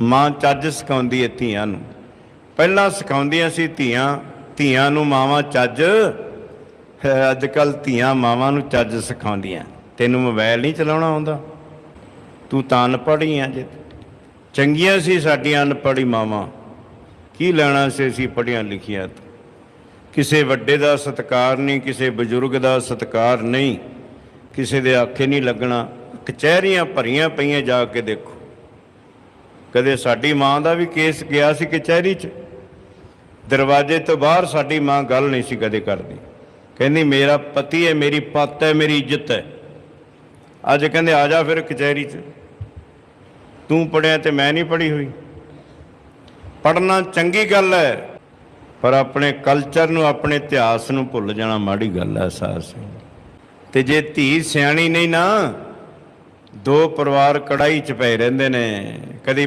ਮਾਂ ਚੱਜ ਸਿਖਾਉਂਦੀ ਹੈ ਧੀਆਂ ਨੂੰ। ਪਹਿਲਾਂ ਸਿਖਾਉਂਦੀਆਂ ਸੀ ਧੀਆਂ ਧੀਆਂ ਨੂੰ ਮਾਵਾਂ ਚੱਜ। ਅੱਜ ਕੱਲ ਧੀਆਂ ਮਾਵਾਂ ਨੂੰ ਚੱਜ ਸਿਖਾਉਂਦੀਆਂ। ਤੈਨੂੰ ਮੋਬਾਈਲ ਨਹੀਂ ਚਲਾਉਣਾ ਆਉਂਦਾ। ਤੂੰ ਤਾਂ ਅਨਪੜ੍ਹ ਆ ਜੇ। ਚੰਗੀਆਂ ਸੀ ਸਾਡੀਆਂ ਅਨਪੜ੍ਹੀ ਮਾਵਾਂ। ਕੀ ਲੈਣਾ ਸੀ ਅਸੀਂ ਪੜ੍ਹੀਆਂ ਲਿਖੀਆਂ ਕਿਸੇ ਵੱਡੇ ਦਾ ਸਤਿਕਾਰ ਨਹੀਂ, ਕਿਸੇ ਬਜ਼ੁਰਗ ਦਾ ਸਤਿਕਾਰ ਨਹੀਂ। ਕਿਸੇ ਦੇ ਆਖੇ ਨਹੀਂ ਲੱਗਣਾ। ਕਚਹਿਰੀਆਂ ਭਰੀਆਂ ਪਈਆਂ ਜਾ ਕੇ ਦੇਖੋ। ਕਦੇ ਸਾਡੀ ਮਾਂ ਦਾ ਵੀ ਕੇਸ ਗਿਆ ਸੀ ਕਚਹਿਰੀ 'ਚ? ਦਰਵਾਜ਼ੇ ਤੋਂ ਬਾਹਰ ਸਾਡੀ ਮਾਂ ਗੱਲ ਨਹੀਂ ਸੀ ਕਦੇ ਕਰਦੀ। ਕਹਿੰਦੀ, ਮੇਰਾ ਪਤੀ ਹੈ, ਮੇਰੀ ਪੱਤ ਹੈ, ਮੇਰੀ ਇੱਜ਼ਤ ਹੈ। ਅੱਜ ਕਹਿੰਦੇ, ਆ ਜਾ ਫਿਰ ਕਚਹਿਰੀ 'ਚ। ਤੂੰ ਪੜਿਆ ਤੇ ਮੈਂ ਨਹੀਂ ਪੜ੍ਹੀ ਹੋਈ। ਪੜਨਾ ਚੰਗੀ ਗੱਲ ਹੈ, ਪਰ ਆਪਣੇ ਕਲਚਰ ਨੂੰ, ਆਪਣੇ ਇਤਿਹਾਸ ਨੂੰ ਭੁੱਲ ਜਾਣਾ ਮਾੜੀ ਗੱਲ ਹੈ ਸਾਸ ਤੇ ਜੇ ਧੀ ਸਿਆਣੀ ਨਹੀਂ ਨਾ, ਦੋ ਪਰਿਵਾਰ ਕੜਾਈ 'ਚ ਪਏ ਰਹਿੰਦੇ ਨੇ। ਕਦੀ